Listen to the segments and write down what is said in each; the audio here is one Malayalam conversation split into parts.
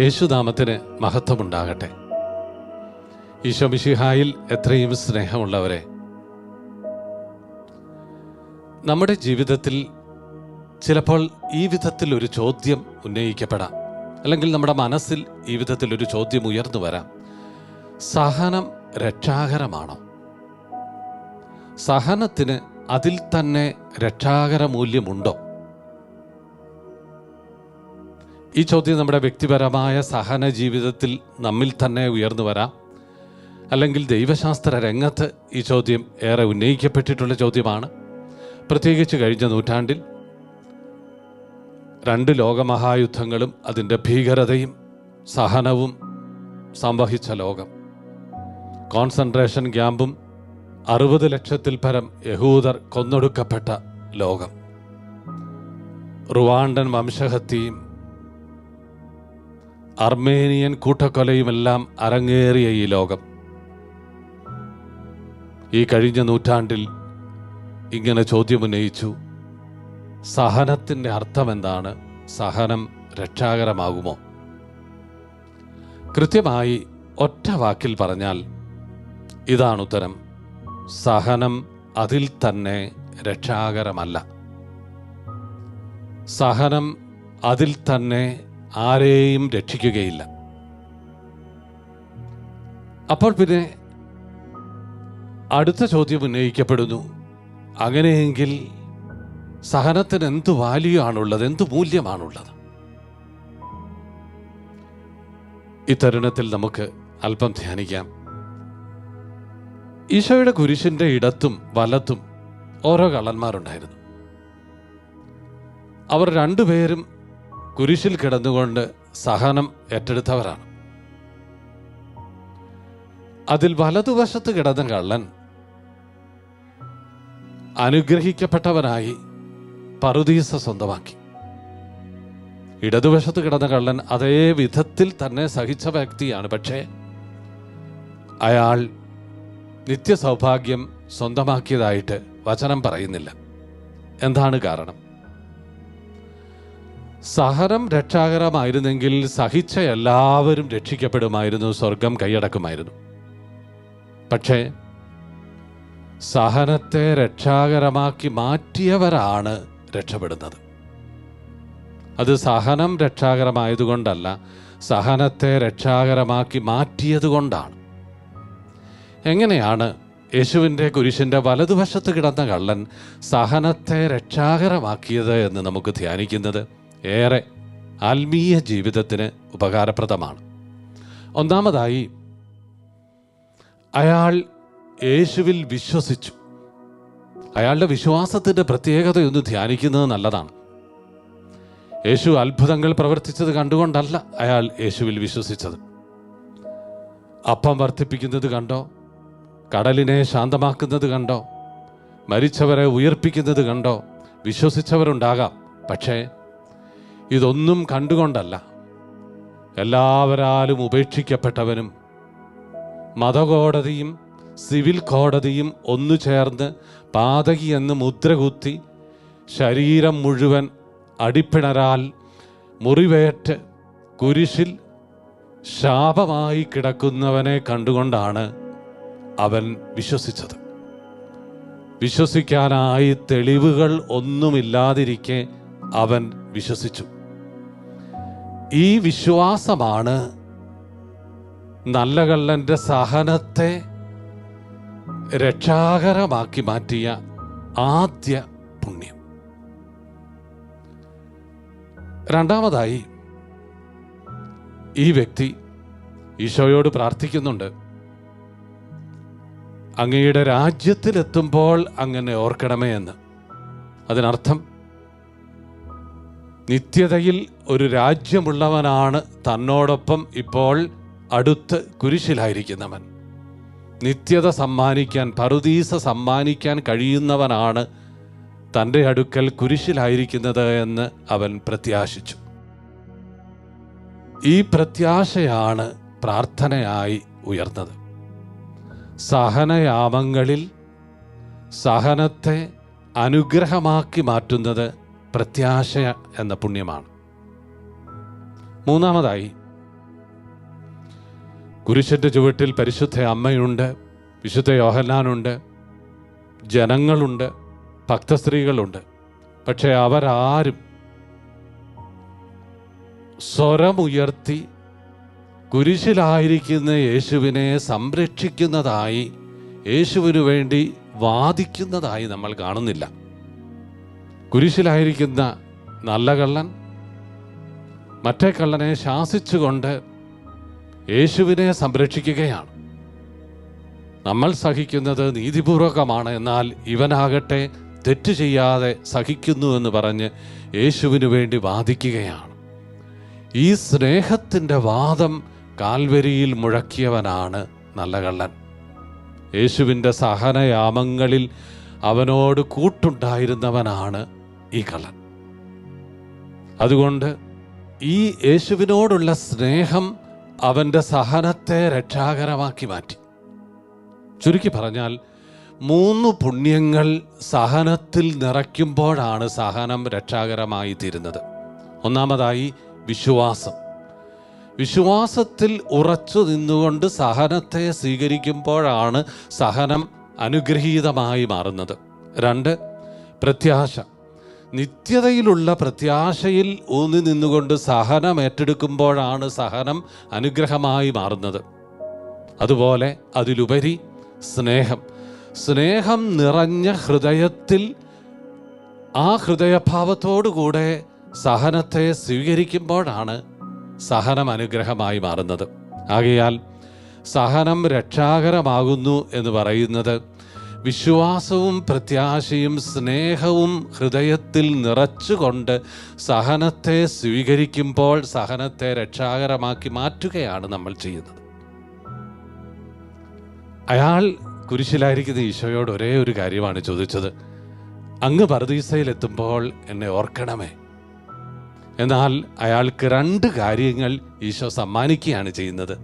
യേശുനാമത്തിന് മഹത്വമുണ്ടാകട്ടെ. ഈശോമിഷിഹായിൽ എത്രയും സ്നേഹമുള്ളവരെ നമ്മുടെ ജീവിതത്തിൽ ചിലപ്പോൾ ഈ വിധത്തിൽ ഒരു ചോദ്യം ഉന്നയിക്കപ്പെടാം. അല്ലെങ്കിൽ നമ്മുടെ മനസ്സിൽ ഈ വിധത്തിൽ ഒരു ചോദ്യം ഉയർന്നു വരാം. സഹനം രക്ഷാകരമാണോ? സഹനത്തിന് അതിൽ തന്നെ രക്ഷാകര മൂല്യമുണ്ടോ ഈ ചോദ്യം നമ്മുടെ വ്യക്തിപരമായ സഹന ജീവിതത്തിൽ നമ്മിൽ തന്നെ ഉയർന്നു വരാം. അല്ലെങ്കിൽ ദൈവശാസ്ത്ര രംഗത്ത് ഈ ചോദ്യം ഏറെ ഉന്നയിക്കപ്പെട്ടിട്ടുള്ള ചോദ്യമാണ്. പ്രത്യേകിച്ച് കഴിഞ്ഞ നൂറ്റാണ്ടിൽ രണ്ട് ലോകമഹായുദ്ധങ്ങളും അതിന്റെ ഭീകരതയും സഹനവും സംവഹിച്ച ലോകം. കോൺസെൻട്രേഷൻ ക്യാമ്പും അറുപത് ലക്ഷത്തിൽ പരം യഹൂദർ കൊന്നൊടുക്കപ്പെട്ട ലോകം. റുവാണ്ടൻ വംശഹത്യയും അർമേനിയൻ കൂട്ടക്കൊലയുമെല്ലാം അരങ്ങേറിയ ഈ ലോകം. ഈ കഴിഞ്ഞ നൂറ്റാണ്ടിൽ ഇങ്ങനെ ചോദ്യമുന്നയിച്ചു സഹനത്തിന്റെ അർത്ഥം എന്താണ് സഹനം രക്ഷാകരമാകുമോ? കൃത്യമായി ഒറ്റ വാക്കിൽ പറഞ്ഞാൽ ഇതാണ് ഉത്തരം സഹനം അതിൽ തന്നെ രക്ഷാകരമല്ല. സഹനം അതിൽ തന്നെ ആരെയും രക്ഷിക്കുകയില്ല. അപ്പോൾ പിന്നെ അടുത്ത ചോദ്യം ഉന്നയിക്കപ്പെടുന്നു. അങ്ങനെയെങ്കിൽ സഹനത്തിന് എന്ത് വാല്യൂ ആണുള്ളത് എന്ത് മൂല്യമാണുള്ളത്? ഇത്തരുണത്തിൽ തരുണത്തിൽ നമുക്ക് അല്പം ധ്യാനിക്കാം. ഈശോയുടെ കുരിശിന്റെ ഇടത്തും വലത്തും ഓരോ കള്ളന്മാരുണ്ടായിരുന്നു. അവർ രണ്ടുപേരും കുരിശിൽ കിടന്നുകൊണ്ട് സഹനം ഏറ്റെടുത്തവരാണ്. അതിൽ വലതുവശത്ത് കിടന്ന കള്ളൻ അനുഗ്രഹിക്കപ്പെട്ടവനായി പറുദീസ സ്വന്തമാക്കി. ഇടതുവശത്ത് കിടന്ന കള്ളൻ അതേ വിധത്തിൽ തന്നെ സഹിച്ച വ്യക്തിയാണ്. പക്ഷേ അയാൾ നിത്യസൗഭാഗ്യം സ്വന്തമാക്കിയതായിട്ട് വചനം പറയുന്നില്ല. എന്താണ് കാരണം? സഹനം രക്ഷാകരമായിരുന്നെങ്കിൽ സഹിച്ച എല്ലാവരും രക്ഷിക്കപ്പെടുമായിരുന്നു സ്വർഗം കൈയടക്കുമായിരുന്നു. പക്ഷേ സഹനത്തെ രക്ഷാകരമാക്കി മാറ്റിയവരാണ് രക്ഷപ്പെടുന്നത്. അത് സഹനം രക്ഷാകരമായതുകൊണ്ടല്ല സഹനത്തെ രക്ഷാകരമാക്കി മാറ്റിയതുകൊണ്ടാണ്. എങ്ങനെയാണ് യേശുവിന്റെ കുരിശിന്റെ വലതുവശത്ത് കിടന്ന കള്ളൻ സഹനത്തെ രക്ഷാകരമാക്കിയത് എന്ന് നമുക്ക് ധ്യാനിക്കുന്നത്? ഏറെ ആത്മീയ ജീവിതത്തിന് ഉപകാരപ്രദമാണ്. ഒന്നാമതായി അയാൾ യേശുവിൽ വിശ്വസിച്ചു. അയാളുടെ വിശ്വാസത്തിന്റെ പ്രത്യേകതയൊന്ന് ധ്യാനിക്കുന്നത് നല്ലതാണ്. യേശു അത്ഭുതങ്ങൾ പ്രവർത്തിച്ചത് കണ്ടുകൊണ്ടല്ല അയാൾ യേശുവിൽ വിശ്വസിച്ചത്. അപ്പം വർദ്ധിപ്പിക്കുന്നത് കണ്ടോ? കടലിനെ ശാന്തമാക്കുന്നത് കണ്ടോ? മരിച്ചവരെ ഉയർപ്പിക്കുന്നത് കണ്ടോ? വിശ്വസിച്ചവരുണ്ടാകാം. പക്ഷേ ഇതൊന്നും കണ്ടുകൊണ്ടല്ല. എല്ലാവരാലും ഉപേക്ഷിക്കപ്പെട്ടവനും മതകോടതിയും സിവിൽ കോടതിയും ഒന്നു ചേർന്ന് പാതകി എന്ന് മുദ്രകുത്തി ശരീരം മുഴുവൻ അടിപ്പിണരാൽ മുറിവേറ്റ് കുരിശിൽ ശാപമായി കിടക്കുന്നവനെ കണ്ടുകൊണ്ടാണ് അവൻ വിശ്വസിച്ചത്. വിശ്വസിക്കാനായി തെളിവുകൾ ഒന്നുമില്ലാതിരിക്കെ അവൻ വിശ്വസിച്ചു. ഈ വിശ്വാസമാണ് നല്ല കള്ളന്റെ സഹനത്തെ രക്ഷാകരമാക്കി മാറ്റിയ ആദ്യ പുണ്യം. രണ്ടാമതായി ഈ വ്യക്തി ഈശോയോട് പ്രാർത്ഥിക്കുന്നുണ്ട്. അങ്ങയുടെ രാജ്യത്തിലെത്തുമ്പോൾ അങ്ങനെ ഓർക്കണമേ എന്ന്. അതിനർത്ഥം നിത്യതയിൽ ഒരു രാജ്യമുള്ളവനാണ് തന്നോടൊപ്പം ഇപ്പോൾ അടുത്ത് കുരിശിലായിരിക്കുന്നവൻ. നിത്യത സമ്മാനിക്കാൻ പറുദീസ സമ്മാനിക്കാൻ കഴിയുന്നവനാണ് തന്റെ അടുക്കൽ കുരിശിലായിരിക്കുന്നത് എന്ന് അവൻ പ്രത്യാശിച്ചു. ഈ പ്രത്യാശയാണ് പ്രാർത്ഥനയായി ഉയർന്നത്. സഹനയാമങ്ങളിൽ സഹനത്തെ അനുഗ്രഹമാക്കി മാറ്റുന്നത് പ്രത്യാശ എന്ന പുണ്യമാണ്. മൂന്നാമതായി കുരിശന്റെ ചുവട്ടിൽ പരിശുദ്ധ അമ്മയുണ്ട് വിശുദ്ധ യോഹന്നാനുണ്ട് ജനങ്ങളുണ്ട് ഭക്തസ്ത്രീകളുണ്ട്. പക്ഷേ അവരാരും സ്വരമുയർത്തി കുരിശിലായിരിക്കുന്ന യേശുവിനെ സംരക്ഷിക്കുന്നതായി യേശുവിനു വേണ്ടി വാദിക്കുന്നതായി നമ്മൾ കാണുന്നില്ല. കുരിശിലായിരിക്കുന്ന നല്ല കള്ളൻ മറ്റേ കള്ളനെ ശാസിച്ചുകൊണ്ട് യേശുവിനെ സംരക്ഷിക്കുകയാണ്. നമ്മൾ സഹിക്കുന്നത് നീതിപൂർവകമാണ് എന്നാൽ ഇവനാകട്ടെ തെറ്റ് ചെയ്യാതെ സഹിക്കുന്നു എന്ന് പറഞ്ഞ് യേശുവിനു വേണ്ടി വാദിക്കുകയാണ്. ഈ സ്നേഹത്തിന്റെ വാദം കാൽവരിയിൽ മുഴക്കിയവനാണ് നല്ല കള്ളൻ. യേശുവിന്റെ സഹനയാമങ്ങളിൽ അവനോട് കൂട്ടുണ്ടായിരുന്നവനാണ് ഈ കള്ളൻ. അതുകൊണ്ട് ഈ യേശുവിനോടുള്ള സ്നേഹം അവന്റെ സഹനത്തെ രക്ഷാകരമാക്കി മാറ്റി. ചുരുക്കി പറഞ്ഞാൽ മൂന്ന് പുണ്യങ്ങൾ സഹനത്തിൽ നിറയ്ക്കുമ്പോഴാണ് സഹനം രക്ഷാകരമായി തീരുന്നത്. ഒന്നാമതായി വിശ്വാസം. വിശ്വാസത്തിൽ ഉറച്ചു നിന്നുകൊണ്ട് സഹനത്തെ സ്വീകരിക്കുമ്പോഴാണ് സഹനം അനുഗ്രഹീതമായി മാറുന്നത്. രണ്ട് പ്രത്യാശ. നിത്യതയിലുള്ള പ്രത്യാശയിൽ ഊന്നി നിന്നുകൊണ്ട് സഹനം ഏറ്റെടുക്കുമ്പോഴാണ് സഹനം അനുഗ്രഹമായി മാറുന്നത്. അതുപോലെ അതിലുപരി സ്നേഹം. സ്നേഹം നിറഞ്ഞ ഹൃദയത്തിൽ ആ ഹൃദയഭാവത്തോടുകൂടെ സഹനത്തെ സ്വീകരിക്കുമ്പോഴാണ് സഹനം അനുഗ്രഹമായി മാറുന്നത്. ആകയാൽ സഹനം രക്ഷാകരമാകുന്നു എന്ന് പറയുന്നത് വിശ്വാസവും പ്രത്യാശയും സ്നേഹവും ഹൃദയത്തിൽ നിറച്ചുകൊണ്ട് സഹനത്തെ സ്വീകരിക്കുമ്പോൾ സഹനത്തെ രക്ഷാകരമാക്കി മാറ്റുകയാണ് നമ്മൾ ചെയ്യുന്നത്. അയാൾ കുരിശിലായിരിക്കുന്ന ഈശോയോട് ഒരേ ഒരു കാര്യമാണ് ചോദിച്ചത്. അങ്ങ് പരദീസയിലെത്തുമ്പോൾ എന്നെ ഓർക്കണമേ. എന്നാൽ അയാൾക്ക് രണ്ട് കാര്യങ്ങൾ ഈശോ സമ്മാനിക്കുകയാണ് ചെയ്യുന്നത്.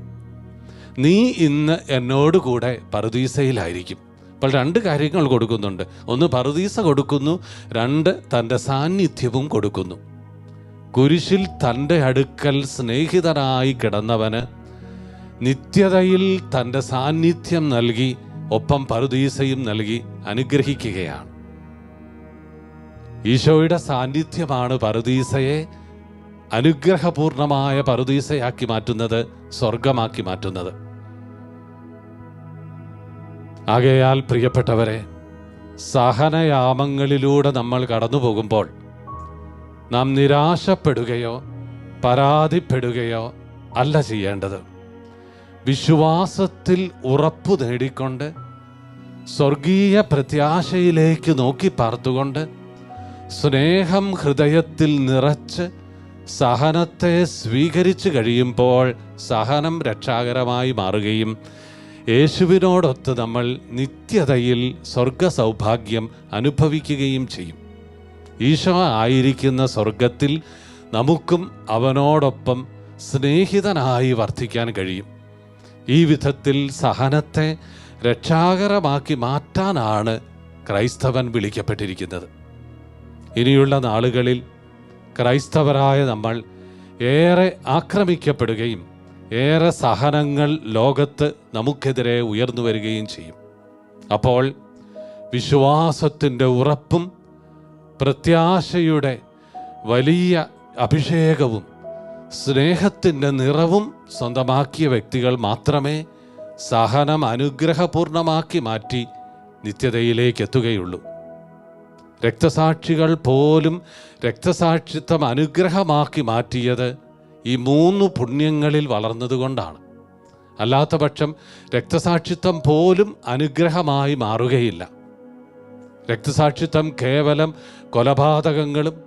നീ ഇന്ന് എന്നോടുകൂടെ പറുദീസയിലായിരിക്കും അപ്പോൾ രണ്ട് കാര്യങ്ങൾ കൊടുക്കുന്നുണ്ട്. ഒന്ന് പറുദീസ കൊടുക്കുന്നു രണ്ട് തന്റെ സാന്നിധ്യവും കൊടുക്കുന്നു. കുരിശിൽ തന്റെ അടുക്കൽ സ്നേഹിതനായി കിടന്നവന് നിത്യതയിൽ തന്റെ സാന്നിധ്യം നൽകി ഒപ്പം പറുദീസയും നൽകി അനുഗ്രഹിക്കുകയാണ്. ഈശോയുടെ സാന്നിധ്യമാണ് പറുദീസയെ അനുഗ്രഹപൂർണമായ പറുദീസയാക്കി മാറ്റുന്നത് സ്വർഗമാക്കി മാറ്റുന്നത്. ആകയാൽ പ്രിയപ്പെട്ടവരെ സഹനയാമങ്ങളിലൂടെ നമ്മൾ കടന്നു പോകുമ്പോൾ നാം നിരാശപ്പെടുകയോ പരാതിപ്പെടുകയോ അല്ല ചെയ്യേണ്ടത്. വിശ്വാസത്തിൽ ഉറപ്പു നേടിക്കൊണ്ട് സ്വർഗീയ പ്രത്യാശയിലേക്ക് നോക്കി പാർത്തുകൊണ്ട് സ്നേഹം ഹൃദയത്തിൽ നിറച്ച് സഹനത്തെ സ്വീകരിച്ചു കഴിയുമ്പോൾ സഹനം രക്ഷാകരമായി മാറുകയും യേശുവിനോടൊത്ത് നമ്മൾ നിത്യതയിൽ സ്വർഗ സൗഭാഗ്യം അനുഭവിക്കുകയും ചെയ്യും. ഈശോ ആയിരിക്കുന്ന സ്വർഗത്തിൽ നമുക്കും അവനോടൊപ്പം സ്നേഹിതനായി വർദ്ധിക്കാൻ കഴിയും. ഈ വിധത്തിൽ സഹനത്തെ രക്ഷാകരമാക്കി മാറ്റാനാണ് ക്രൈസ്തവൻ വിളിക്കപ്പെട്ടിരിക്കുന്നത്. ഇനിയുള്ള നാളുകളിൽ ക്രൈസ്തവരായ നമ്മൾ ഏറെ ആക്രമിക്കപ്പെടുകയും ഏറെ സഹനങ്ങൾ ലോകത്ത് നമുക്കെതിരെ ഉയർന്നു വരികയും ചെയ്യും. അപ്പോൾ വിശ്വാസത്തിന്റെ ഉറപ്പും പ്രത്യാശയുടെ വലിയ അഭിഷേകവും സ്നേഹത്തിന്റെ നിറവും സ്വന്തമാക്കിയ വ്യക്തികൾ മാത്രമേ സഹനം അനുഗ്രഹപൂർണമാക്കി മാറ്റി നിത്യതയിലേക്ക് എത്തുകയുള്ളൂ. രക്തസാക്ഷികൾ പോലും രക്തസാക്ഷിത്വം അനുഗ്രഹമാക്കി മാറ്റിയത് ഈ മൂന്ന് പുണ്യങ്ങളിൽ വളർന്നതുകൊണ്ടാണ് അല്ലാത്ത പക്ഷം രക്തസാക്ഷിത്വം പോലും അനുഗ്രഹമായി മാറുകയില്ല. രക്തസാക്ഷിത്വം കേവലം കൊലപാതകങ്ങളും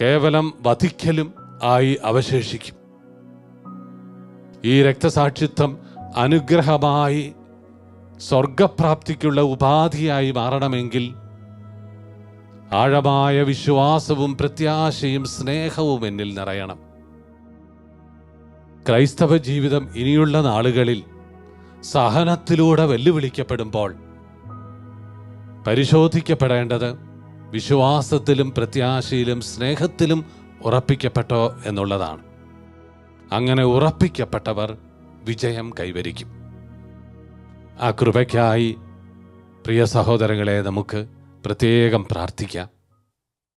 കേവലം വധിക്കലും ആയി അവശേഷിക്കും. ഈ രക്തസാക്ഷിത്വം അനുഗ്രഹമായി സ്വർഗപ്രാപ്തിക്കുള്ള ഉപാധിയായി മാറണമെങ്കിൽ ആഴമായ വിശ്വാസവും പ്രത്യാശയും സ്നേഹവും എന്നിൽ നിറയണം. ക്രൈസ്തവ ജീവിതം ഇനിയുള്ള നാളുകളിൽ സഹനത്തിലൂടെ വെല്ലുവിളിക്കപ്പെടുമ്പോൾ പരിശോധിക്കപ്പെടേണ്ടത് വിശ്വാസത്തിലും പ്രത്യാശയിലും സ്നേഹത്തിലും ഉറപ്പിക്കപ്പെട്ടോ എന്നുള്ളതാണ്. അങ്ങനെ ഉറപ്പിക്കപ്പെട്ടവർ വിജയം കൈവരിക്കും. ആ കൃപയ്ക്കായി പ്രിയ സഹോദരങ്ങളെ നമുക്ക് പ്രത്യേകം പ്രാർത്ഥിക്കാം.